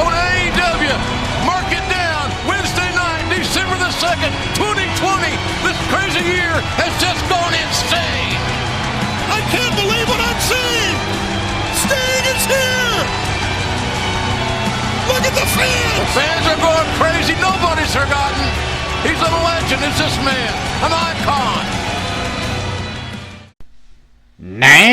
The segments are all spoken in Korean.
on AEW. Mark it down. Wednesday night, December the 2nd, 2020. This crazy year has just gone insane. I can't believe what I'm seeing! Sting is here! Look at the fans! The Fans are going crazy. Nobody's forgotten. He's a legend. Is this man an icon? 네!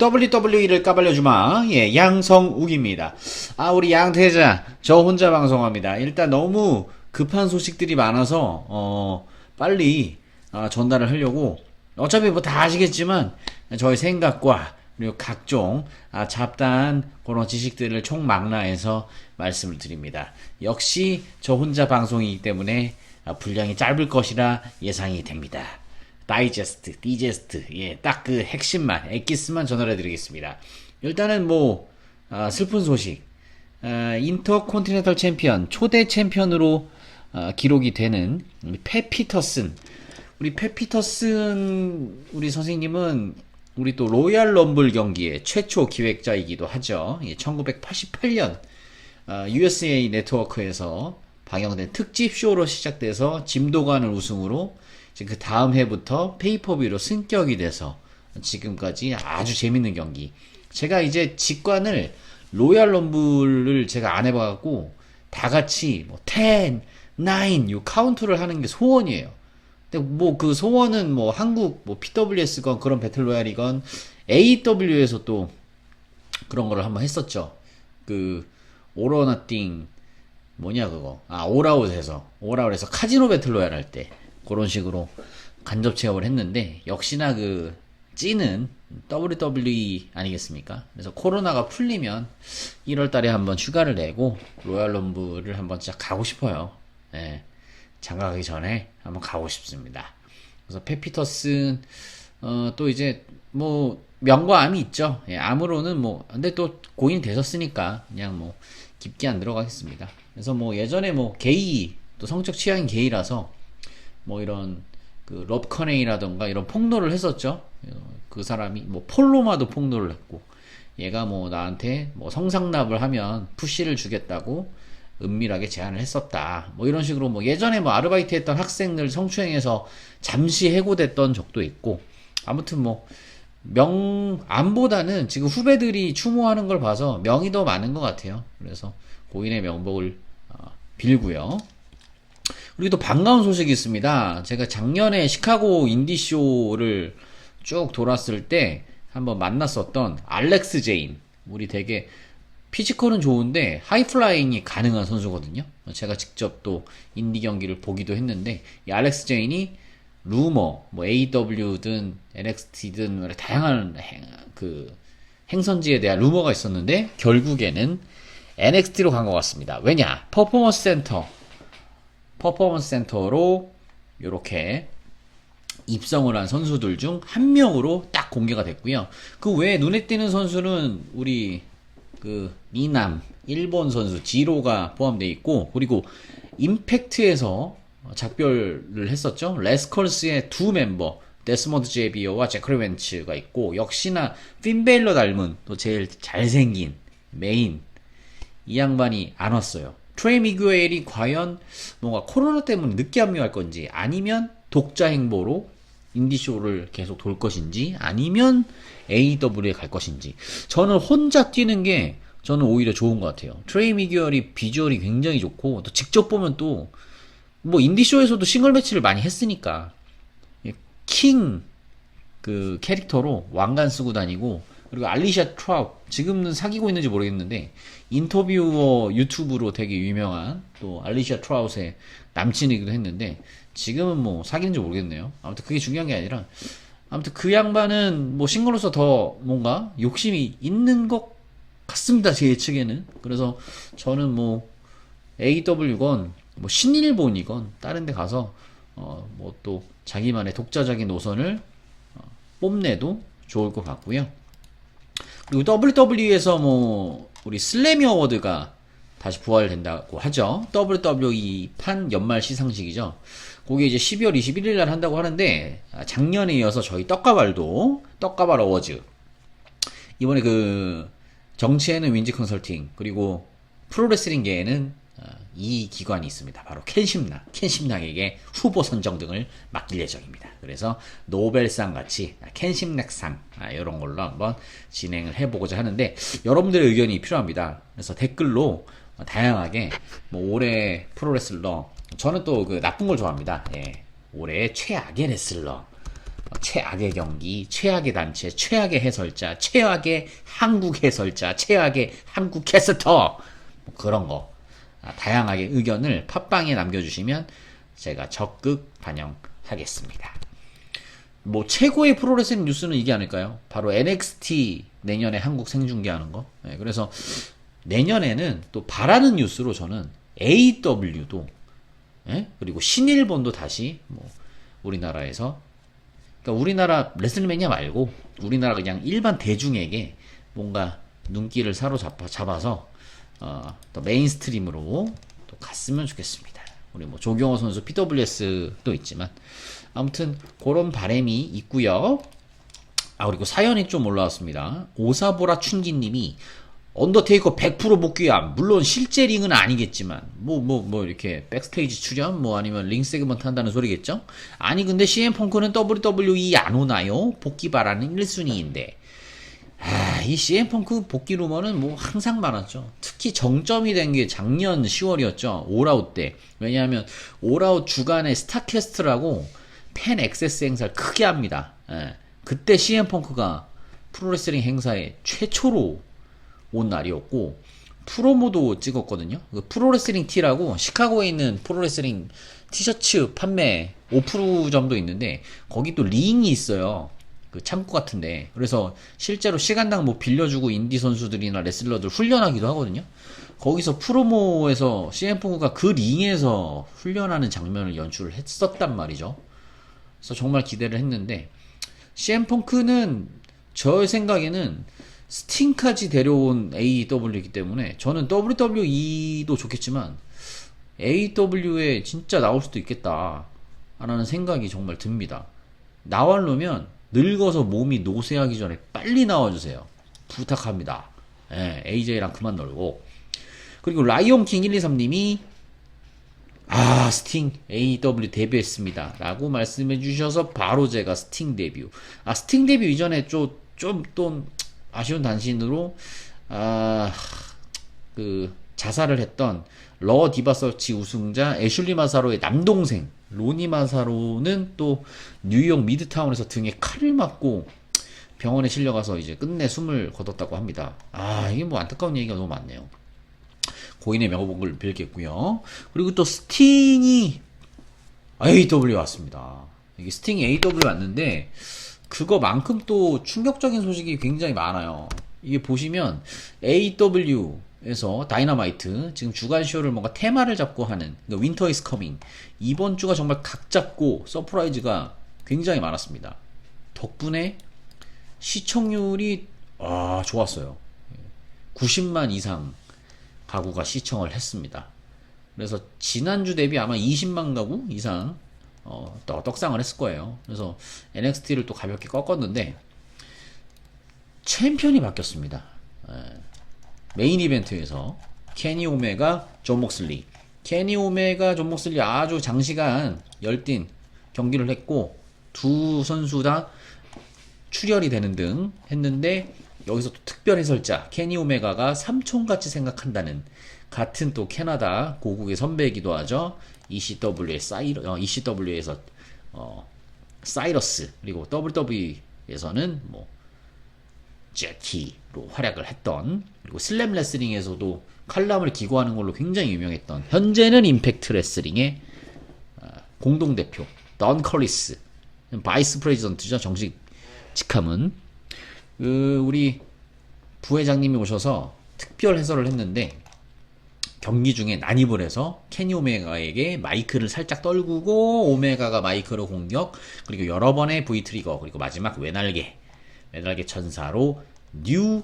WWE를 까발려주마. 예, 양성욱입니다. 아, 우리 양태자. 저 혼자 방송합니다. 일단 너무 급한 소식들이 많아서, 어, 빨리, 아, 전달을 하려고. 어차피 뭐 다 아시겠지만, 저의 생각과, 그리고 각종, 아, 잡다한 그런 지식들을 총망라해서 말씀을 드립니다. 역시 저 혼자 방송이기 때문에, 아, 분량이 짧을 것이라 예상이 됩니다. 다이제스트, 디제스트, 예, 딱 그 핵심만, 엑기스만 전달해 드리겠습니다. 일단은 뭐, 아, 슬픈 소식. 아, 인터콘티넨탈 챔피언, 초대 챔피언으로 아, 기록이 되는 우리 페피터슨. 우리 페피터슨, 우리 선생님은 우리 또 로얄 럼블 경기의 최초 기획자이기도 하죠. 예, 1988년 아, USA 네트워크에서 방영된 특집 쇼로 시작돼서 짐도관을 우승으로 그 다음 해부터 페이퍼비로 승격이 돼서 지금까지 아주 재밌는 경기. 제가 이제 직관을 로얄 럼블을 제가 안 해봐갖고 다 같이 뭐 10, 9, 요 카운트를 하는 게 소원이에요. 근데 뭐 그 소원은 뭐 한국 뭐 PWS건 그런 배틀 로얄이건 AW에서 또 그런 거를 한번 했었죠. 그 오러너띵 뭐냐 그거 아 오라웃에서 오라웃에서 카지노 배틀 로얄 할 때 그런 식으로 간접 체험을 했는데 역시나 그 찌는 WWE 아니겠습니까? 그래서 코로나가 풀리면 1월 달에 한번 휴가를 내고 로얄 럼블을 한번 진짜 가고 싶어요. 예. 장가 가기 전에 한번 가고 싶습니다. 그래서 페피터슨 어, 또 이제 뭐 명과 암이 있죠. 예, 암으로는 뭐 근데 또 고인 되셨으니까 그냥 뭐 깊게 안 들어가겠습니다. 그래서 뭐 예전에 뭐 게이 또 성적 취향이 게이라서 뭐 이런 그 럽커네이라던가 이런 폭로를 했었죠. 어, 그 사람이 뭐 폴로마도 폭로를 했고 얘가 뭐 나한테 뭐 성상납을 하면 푸시를 주겠다고 은밀하게 제안을 했었다. 뭐 이런 식으로 뭐 예전에 뭐 아르바이트 했던 학생들 성추행해서 잠시 해고됐던 적도 있고 아무튼 뭐 명암보다는 지금 후배들이 추모하는 걸 봐서 명이 더 많은 것 같아요. 그래서 고인의 명복을 어, 빌고요. 그리고 또 반가운 소식이 있습니다. 제가 작년에 시카고 인디쇼를 쭉 돌았을 때 한번 만났었던 알렉스 제인. 우리 되게 피지컬은 좋은데 하이플라잉이 가능한 선수거든요. 제가 직접 또 인디 경기를 보기도 했는데 이 알렉스 제인이 루머, 뭐 AW든 NXT든 다양한 행, 그 행선지에 대한 루머가 있었는데 결국에는 NXT로 간 것 같습니다. 왜냐? 퍼포먼스 센터 퍼포먼스 센터로 이렇게 입성을 한 선수들 중 한 명으로 딱 공개가 됐고요. 그 외에 눈에 띄는 선수는 우리 그 미남 일본 선수 지로가 포함되어 있고 그리고 임팩트에서 작별을 했었죠. 레스컬스의 두 멤버 데스먼드 제비어와 제크리 벤츠가 있고 역시나 핀베일러 닮은 또 제일 잘생긴 메인 이 양반이 안 왔어요. 트레이 미구엘이 과연 뭔가 코로나 때문에 늦게 합류할 건지 아니면 독자 행보로 인디쇼를 계속 돌 것인지 아니면 AW에 갈 것인지 저는 혼자 뛰는 게 저는 오히려 좋은 것 같아요. 트레이 미규얼이 비주얼이 굉장히 좋고 또 직접 보면 또 뭐 인디쇼에서도 싱글 매치를 많이 했으니까 킹 그 캐릭터로 왕관 쓰고 다니고 그리고 알리샤 트라우 지금은 사귀고 있는지 모르겠는데 인터뷰어 유튜브로 되게 유명한 또 알리샤 트라우스의 남친이기도 했는데 지금은 뭐 사귀는지 모르겠네요. 아무튼 그게 중요한 게 아니라 아무튼 그 양반은 뭐 싱글로서 더 뭔가 욕심이 있는 것 같습니다. 제 예측에는. 그래서 저는 뭐 AW건 뭐 신일본이건 다른 데 가서 어 뭐 또 자기만의 독자적인 노선을 어 뽐내도 좋을 것 같고요. WWE에서 뭐 우리 슬래미 어워드가 다시 부활된다고 하죠. WWE 판 연말 시상식이죠. 그게 이제 12월 21일 날 한다고 하는데 아, 작년에 이어서 저희 떡가발도 떡가발 어워즈 이번에 그 정치에는 윈지 컨설팅 그리고 프로레슬링계에는 어, 이 기관이 있습니다. 바로 켄심락, 켄심락에게 후보 선정 등을 맡길 예정입니다. 그래서 노벨상 같이 켄심락상 아, 이런 걸로 한번 진행을 해보고자 하는데 여러분들의 의견이 필요합니다. 그래서 댓글로 어, 다양하게 뭐 올해 프로레슬러 저는 또 그 나쁜 걸 좋아합니다. 예. 올해 최악의 레슬러 어, 최악의 경기, 최악의 단체, 최악의 해설자, 최악의 한국 해설자, 최악의 한국 캐스터 뭐 그런 거 아, 다양하게 의견을 팟빵에 남겨주시면 제가 적극 반영하겠습니다. 뭐 최고의 프로레슬링 뉴스는 이게 아닐까요? 바로 NXT 내년에 한국 생중계하는 거. 네, 그래서 내년에는 또 바라는 뉴스로 저는 AW도 예? 그리고 신일본도 다시 뭐 우리나라에서 그러니까 우리나라 레슬매니아 말고 우리나라 그냥 일반 대중에게 뭔가 눈길을 사로잡아 잡아서 어, 또 메인스트림으로 또 갔으면 좋겠습니다. 우리 뭐 조경호 선수 PWS도 있지만 아무튼 그런 바람이 있고요. 아 그리고 사연이 좀 올라왔습니다. 오사보라 춘기님이 언더테이커 100% 복귀야. 물론 실제 링은 아니겠지만 뭐 뭐 뭐 이렇게 백스테이지 출연 뭐 아니면 링 세그먼트 한다는 소리겠죠? 아니 근데 CM 펑크는 WWE 안 오나요? 복귀 바라는 1순위인데 아, 이 CM 펑크 복귀 루머는 뭐 항상 많았죠. 특히 정점이 된 게 작년 10월이었죠. 올아웃 때. 왜냐하면 올아웃 주간에 스타캐스트라고 팬 액세스 행사를 크게 합니다. 예. 그때 CM 펑크가 프로레슬링 행사에 최초로 온 날이었고 프로모도 찍었거든요. 그 프로레슬링 티라고 시카고에 있는 프로레슬링 티셔츠 판매 오프루점도 있는데 거기 또 링이 있어요. 그 창고 같은데 그래서 실제로 시간당 뭐 빌려주고 인디 선수들이나 레슬러들 훈련하기도 하거든요. 거기서 프로모에서 CM펑크가 그 링에서 훈련하는 장면을 연출을 했었단 말이죠. 그래서 정말 기대를 했는데 CM펑크는 저 생각에는 스팅까지 데려온 AEW이기 때문에 저는 WWE도 좋겠지만 AEW에 진짜 나올 수도 있겠다 라는 생각이 정말 듭니다. 나와놓으면 늙어서 몸이 노쇠하기 전에 빨리 나와주세요. 부탁합니다. 예, AJ랑 그만 놀고. 그리고 라이온킹 123님이 아, 스팅 AEW 데뷔했습니다. 라고 말씀해 주셔서 바로 제가 스팅 데뷔. 아, 스팅 데뷔 이전에 좀, 좀 또 아쉬운 단신으로, 아, 그, 자살을 했던 러 디바 서치 우승자 애슐리 마사로의 남동생 로니 마사로는 또 뉴욕 미드타운에서 등에 칼을 맞고 병원에 실려가서 이제 끝내 숨을 거뒀다고 합니다. 아, 이게 뭐 안타까운 얘기가 너무 많네요. 고인의 명복을 빌겠고요. 그리고 또 스팅이 AW 왔습니다. 이게 스팅이 AW 왔는데 그거만큼 또 충격적인 소식이 굉장히 많아요. 이게 보시면 AW 에서 다이너마이트 지금 주간 쇼를 뭔가 테마를 잡고 하는 윈터 이스 커밍 이번 주가 정말 각 잡고 서프라이즈가 굉장히 많았습니다. 덕분에 시청률이 아 좋았어요. 90만 이상 가구가 시청을 했습니다. 그래서 지난주 대비 아마 20만 가구 이상 어, 또 떡상을 했을 거예요. 그래서 NXT를 또 가볍게 꺾었는데 챔피언이 바뀌었습니다. 에, 메인 이벤트에서 케니 오메가, 존 목슬리. 케니 오메가, 존 목슬리 아주 장시간 열띤 경기를 했고 두 선수 다 출혈이 되는 등 했는데 여기서 또 특별 해설자 케니 오메가가 삼촌같이 생각한다는 같은 또 캐나다 고국의 선배이기도 하죠. ECW의 사이러, 어, ECW에서 어, 사이러스 그리고 WWE에서는 뭐 제키로 활약을 했던 그리고 슬램 레슬링에서도 칼럼을 기고하는 걸로 굉장히 유명했던 현재는 임팩트 레슬링의 어, 공동 대표 던 컬리스 바이스 프레지던트죠 정식 직함은. 그 우리 부회장님이 오셔서 특별 해설을 했는데 경기 중에 난입을 해서 케니 오메가에게 마이크를 살짝 떨구고 오메가가 마이크로 공격 그리고 여러 번의 V 트리거 그리고 마지막 외날개 외날개 천사로 뉴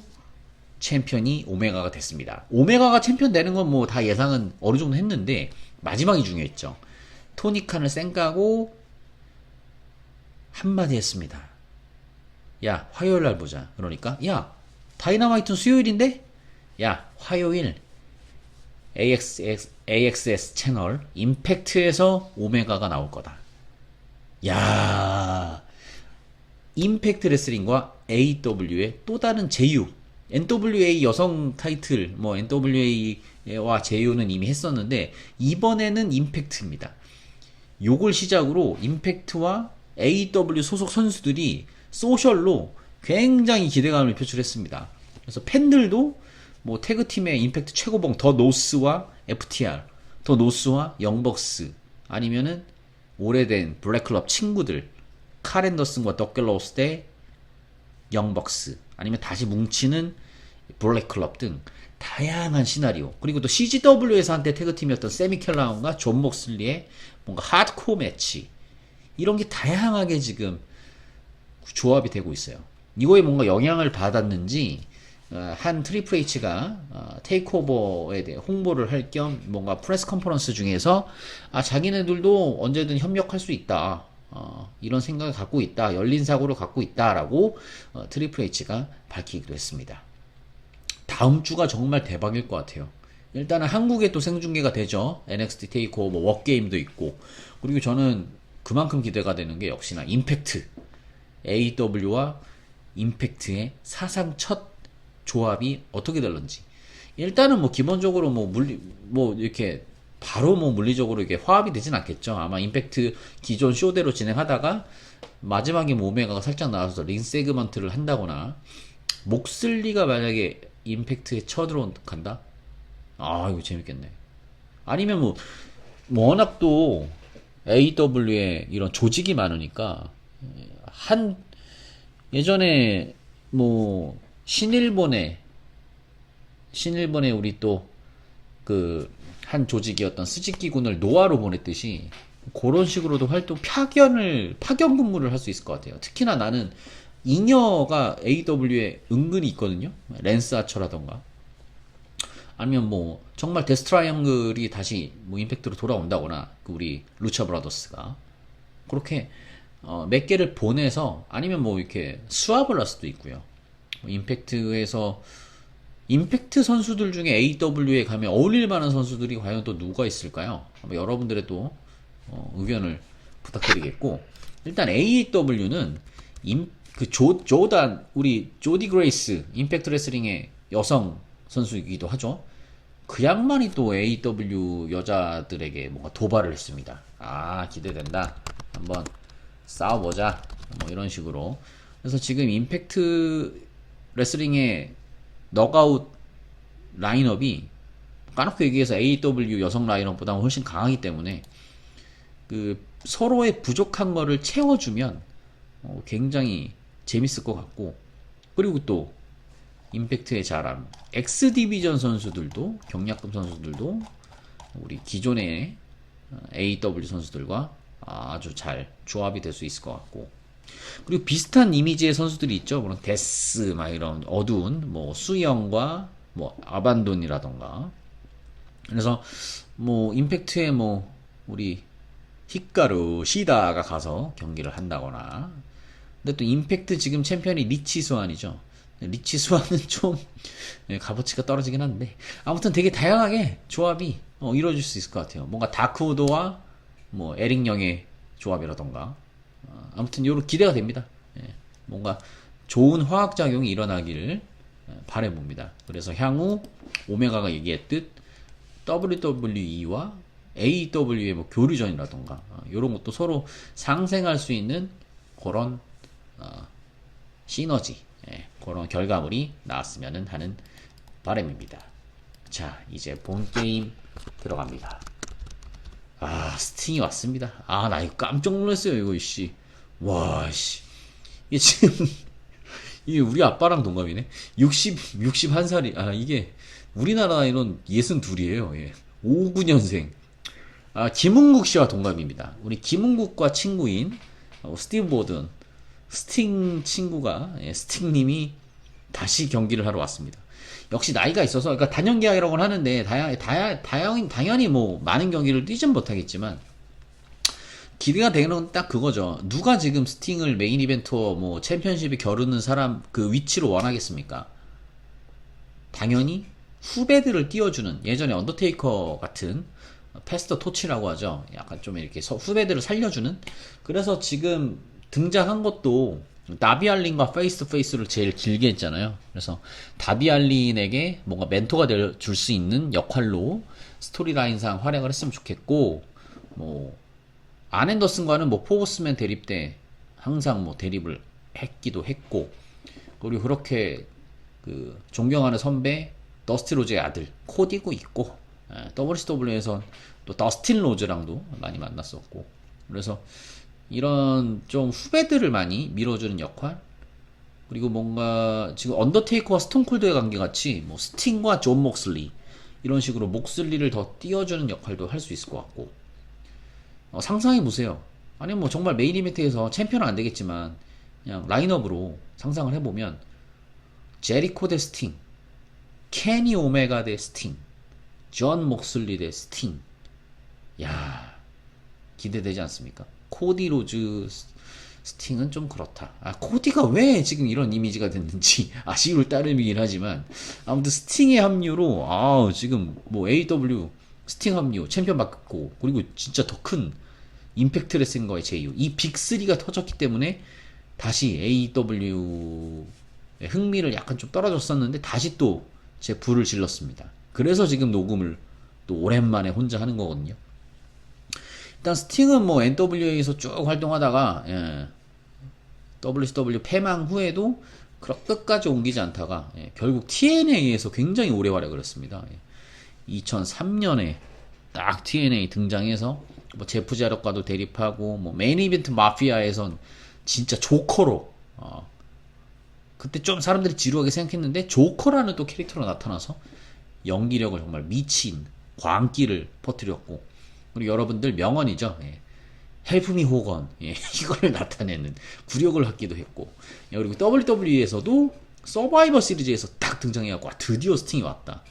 챔피언이 오메가가 됐습니다. 오메가가 챔피언 되는 건 뭐 다 예상은 어느 정도 했는데 마지막이 중요했죠. 토니칸을 쌩까고 한마디 했습니다. 야 화요일 날 보자. 그러니까 야 다이너마이트는 수요일인데 야 화요일 AXS, AXS 채널 임팩트에서 오메가가 나올 거다. 야 임팩트 레슬링과 AW의 또 다른 제휴. NWA 여성 타이틀, 뭐 NWA와 제휴는 이미 했었는데 이번에는 임팩트입니다. 요걸 시작으로 임팩트와 AW 소속 선수들이 소셜로 굉장히 기대감을 표출했습니다. 그래서 팬들도 뭐 태그팀의 임팩트 최고봉 더 노스와 FTR, 더 노스와 영벅스 아니면은 오래된 블랙클럽 친구들 카렌더슨과 덕글로스 대 영벅스 아니면 다시 뭉치는 블랙클럽 등 다양한 시나리오 그리고 또 CGW에서 한때 태그팀이었던 세미 켈라운과 존 목슬리의 뭔가 하드코어 매치 이런 게 다양하게 지금 조합이 되고 있어요. 이거에 뭔가 영향을 받았는지 어, 한 트리플 H가 어, 테이크오버에 대해 홍보를 할 겸 뭔가 프레스 컨퍼런스 중에서 아 자기네들도 언제든 협력할 수 있다. 어, 이런 생각을 갖고 있다. 열린 사고를 갖고 있다라고 어, 트리플 H가 밝히기도 했습니다. 다음 주가 정말 대박일 것 같아요. 일단은 한국에 또 생중계가 되죠. NXT 테이크오버 워게임도 있고 그리고 저는 그만큼 기대가 되는 게 역시나 임팩트 AW와 임팩트의 사상 첫 조합이 어떻게 될런지 일단은 뭐 기본적으로 뭐 물리 뭐 이렇게 바로 뭐 물리적으로 이게 화합이 되진 않겠죠. 아마 임팩트 기존 쇼대로 진행하다가 마지막에 뭐 오메가가 살짝 나와서 링 세그먼트를 한다거나 목슬리가 만약에 임팩트에 쳐들어 간다? 아 이거 재밌겠네. 아니면 뭐, 뭐 워낙 또 AW에 이런 조직이 많으니까 한 예전에 뭐 신일본에 신일본에 우리 또 그 한 조직이었던 스즈키군을 노아로 보냈듯이 그런 식으로도 활동 파견을 파견 근무를 할 수 있을 것 같아요. 특히나 나는 잉여가 AW에 은근히 있거든요. 랜스 아처라던가 아니면 뭐 정말 데스트라이앵글이 다시 뭐 임팩트로 돌아온다거나 그 우리 루차 브라더스가 그렇게 어, 몇 개를 보내서 아니면 뭐 이렇게 수합을 할 수도 있고요. 뭐 임팩트에서 임팩트 선수들 중에 AW에 가면 어울릴 만한 선수들이 과연 또 누가 있을까요? 여러분들의 또 어, 의견을 부탁드리겠고 일단 AW는 임, 그 조, 조단 우리 조디 그레이스 임팩트 레슬링의 여성 선수이기도 하죠. 그 양반이 또 AW 여자들에게 뭔가 도발을 했습니다. 아 기대된다. 한번 싸워보자. 뭐 이런 식으로. 그래서 지금 임팩트 레슬링의 너가웃 라인업이 까놓고 얘기해서 AW 여성 라인업보다 훨씬 강하기 때문에 그 서로의 부족한 거를 채워주면 어, 굉장히 재밌을 것 같고 그리고 또 임팩트의 자랑 X 디비전 선수들도 경약금 선수들도 우리 기존의 어, AW 선수들과 아주 잘 조합이 될 수 있을 것 같고 그리고 비슷한 이미지의 선수들이 있죠. 그런 데스 막 이런 어두운 뭐 수영과 뭐 아반돈이라던가 그래서 뭐 임팩트에 뭐 우리 히카루 시다가 가서 경기를 한다거나 근데 또 임팩트 지금 챔피언이 리치 수완이죠. 리치 수완은 좀 예, 값어치가 떨어지긴 한데 아무튼 되게 다양하게 조합이 어, 이루어질 수 있을 것 같아요. 뭔가 다크우드와 뭐 에릭 영의 조합이라던가 어, 아무튼 요런 기대가 됩니다. 예, 뭔가 좋은 화학작용이 일어나기를 예, 바라봅니다. 그래서 향후 오메가가 얘기했듯 WWE와 AW의 뭐 교류전이라던가 어, 이런 것도 서로 상생할 수 있는 그런 어, 시너지 예, 그런 결과물이 나왔으면 하는 바람입니다. 자 이제 본 게임 들어갑니다. 아 스팅이 왔습니다. 아 나 이거 깜짝 놀랐어요 이거 씨. 와 씨. 이게 지금 이게 우리 아빠랑 동갑이네. 60 61살이 아 이게 우리나라 이런 62이에요. 예. 59년생. 아 김은국 씨와 동갑입니다. 우리 김은국과 친구인 어, 스티브 보든 스팅 친구가 예, 스팅님이 다시 경기를 하러 왔습니다. 역시 나이가 있어서 그러니까 단연 계약이라고는 하는데 다양 다양 다양 당연히 뭐 많은 경기를 뛰진 못하겠지만 기대가 되는 건 딱 그거죠. 누가 지금 스팅을 메인 이벤트와 뭐 챔피언십에 겨루는 사람 그 위치로 원하겠습니까? 당연히 후배들을 띄워주는 예전에 언더테이커 같은 패스터 토치라고 하죠. 약간 좀 이렇게 서- 후배들을 살려주는. 그래서 지금 등장한 것도 다비알린과 페이스 투 페이스를 제일 길게 했잖아요. 그래서 다비알린에게 뭔가 멘토가 줄 수 있는 역할로 스토리라인상 활약을 했으면 좋겠고, 뭐 안 앤더슨과는 뭐 포고스맨 대립 때 항상 뭐 대립을 했기도 했고 그리고 그렇게 그 존경하는 선배 더스티 로즈의 아들 코디고 있고 예, WCW에선 또 더스틴 로즈랑도 많이 만났었고 그래서 이런 좀 후배들을 많이 밀어주는 역할 그리고 뭔가 지금 언더테이커와 스톤콜드의 관계 같이 뭐 스팅과 존 목슬리 이런 식으로 목슬리를 더 띄워주는 역할도 할 수 있을 것 같고 어, 상상해 보세요. 아니 뭐 정말 메인 이벤트에서 챔피언은 안 되겠지만 그냥 라인업으로 상상을 해보면 제리코 대 스팅, 케니 오메가 대 스팅, 존 목슬리 대 스팅. 야 기대되지 않습니까? 코디 로즈 스- 스팅은 좀 그렇다. 아 코디가 왜 지금 이런 이미지가 됐는지 아쉬울 따름이긴 하지만 아무튼 스팅의 합류로 아 지금 뭐 AW 스팅 합류 챔피언 바꿨고 그리고 진짜 더 큰 임팩트 레슬링과의 제휴 이 빅3가 터졌기 때문에 다시 AEW의 흥미를 약간 좀 떨어졌었는데 다시 또 제 불을 질렀습니다. 그래서 지금 녹음을 또 오랜만에 혼자 하는 거거든요. 일단 스팅은 뭐 NWA에서 쭉 활동하다가 예, WCW 패망 후에도 그렇게 끝까지 옮기지 않다가 예, 결국 TNA에서 굉장히 오래 활약을 했습니다. 예. 2003년에 딱 TNA 등장해서 뭐 제프 자력과도 대립하고 뭐 메인 이벤트 마피아에선 진짜 조커로 어, 그때 좀 사람들이 지루하게 생각했는데 조커라는 또 캐릭터로 나타나서 연기력을 정말 미친 광기를 퍼뜨렸고 그리고 여러분들 명언이죠. 예. 헬프미 호건 예, 이걸 나타내는 굴욕을 받기도 했고 예, 그리고 WWE에서도 서바이버 시리즈에서 딱 등장해갖고 아, 드디어 스팅이 왔다.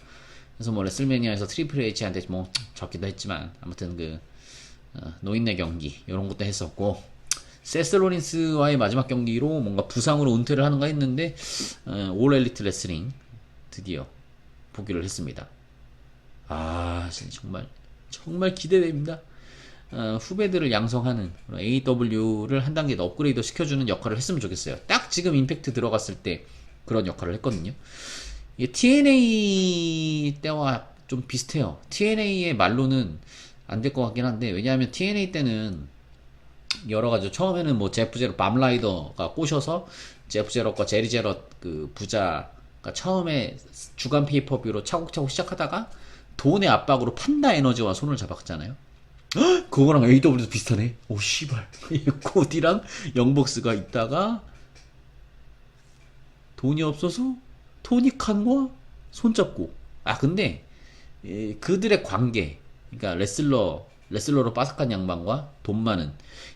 그래서 뭐 레슬매니아에서 트리플 H한테 뭐 졌기도 했지만 아무튼 그 어, 노인네 경기 이런 것도 했었고 세스 로린스와의 마지막 경기로 뭔가 부상으로 은퇴를 하는가 했는데 어, 올 엘리트 레슬링 드디어 보기를 했습니다. 아 정말 정말 기대됩니다. 어, 후배들을 양성하는 AW를 한 단계 더 업그레이드 시켜주는 역할을 했으면 좋겠어요. 딱 지금 임팩트 들어갔을 때 그런 역할을 했거든요. 이게 TNA 때와 좀 비슷해요. TNA의 말로는 안 될 것 같긴 한데 왜냐하면 TNA 때는 여러 가지 처음에는 뭐 제프 제럿 밤라이더가 꼬셔서 제프 제럿과 제리 제럿 그 부자가 처음에 주간 페이퍼뷰로 차곡차곡 시작하다가 돈의 압박으로 판다 에너지와 손을 잡았잖아요. 헉! 그거랑 AW도 비슷하네. 오 씨발. 코디랑 영복스가 있다가 돈이 없어서 토니 칸과 손잡고. 아 근데 예, 그들의 관계, 그러니까 레슬러 레슬러로 빠삭한 양반과 돈 많은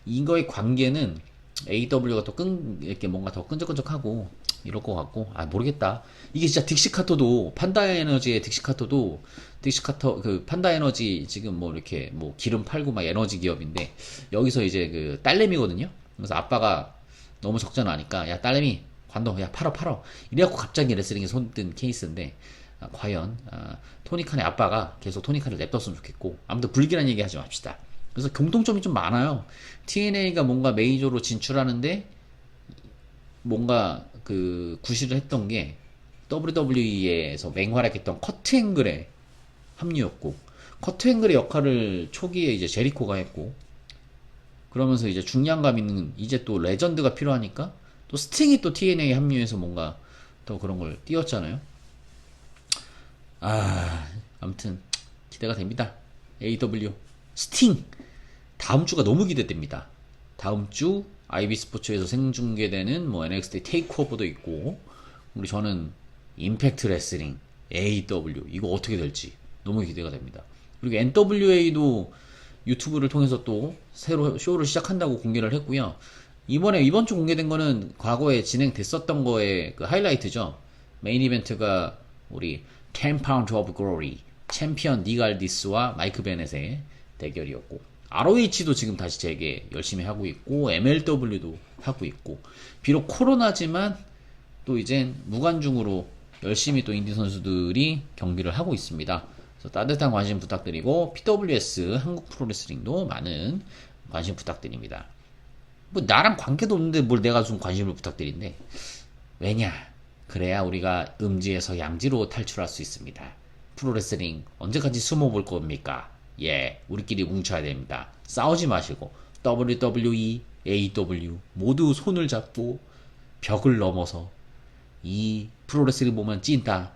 이거의 관계는 AW가 또 끈, 이렇게 뭔가 더 끈적끈적하고 이럴 것 같고 아 모르겠다. 이게 진짜 딕시카토도 판다 에너지의 딕시카토도 딕시카토 그 판다 에너지 지금 뭐 이렇게 뭐 기름 팔고 막 에너지 기업인데 여기서 이제 그 딸내미거든요? 그래서 아빠가 너무 적잖아 하니까 야 딸내미 관동 야 팔어 팔어. 이래갖고 갑자기 레슬링에 손든 케이스인데 아, 과연 아, 토니칸의 아빠가 계속 토니칸을 냅뒀으면 좋겠고 아무튼 불길한 얘기 하지 맙시다. 그래서 공통점이 좀 많아요. TNA가 뭔가 메이저로 진출하는데 뭔가 그 구실을 했던 게 WWE에서 맹활약했던 커트 앵글의 합류였고 커트 앵글의 역할을 초기에 이제 제리코가 했고 그러면서 이제 중량감 있는 이제 또 레전드가 필요하니까 또 스팅이 또 TNA에 합류해서 뭔가 또 그런 걸 띄웠잖아요. 아, 아무튼 기대가 됩니다. AW 스팅 다음 주가 너무 기대됩니다. 다음 주 IB 스포츠에서 생중계되는 뭐 NXT 테이크오버도 있고 우리 저는 임팩트 레슬링 AW 이거 어떻게 될지 너무 기대가 됩니다. 그리고 NWA도 유튜브를 통해서 또 새로 쇼를 시작한다고 공개를 했고요. 이번에 이번 주 공개된 거는 과거에 진행됐었던 거의 그 하이라이트죠. 메인 이벤트가 우리 10파운드 오브 글로리 챔피언 니갈디스와 마이크 베넷의 대결이었고 ROH도 지금 다시 재개 열심히 하고 있고 MLW도 하고 있고 비록 코로나지만 또 이젠 무관중으로 열심히 또 인디 선수들이 경기를 하고 있습니다. 따뜻한 관심 부탁드리고 PWS 한국 프로레슬링도 많은 관심 부탁드립니다. 뭐 나랑 관계도 없는데 뭘 내가 좀 관심을 부탁드린대. 왜냐? 그래야 우리가 음지에서 양지로 탈출할 수 있습니다. 프로레슬링 언제까지 숨어 볼 겁니까? 예, 우리끼리 뭉쳐야 됩니다. 싸우지 마시고 WWE, AW 모두 손을 잡고 벽을 넘어서 이 프로레슬링 보면 찐다.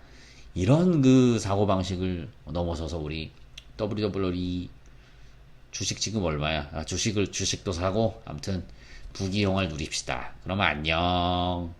이런 그 사고 방식을 넘어서서 우리 WWE 주식 지금 얼마야? 아, 주식을 주식도 사고 아무튼 부귀영화를 누립시다. 그러면 안녕.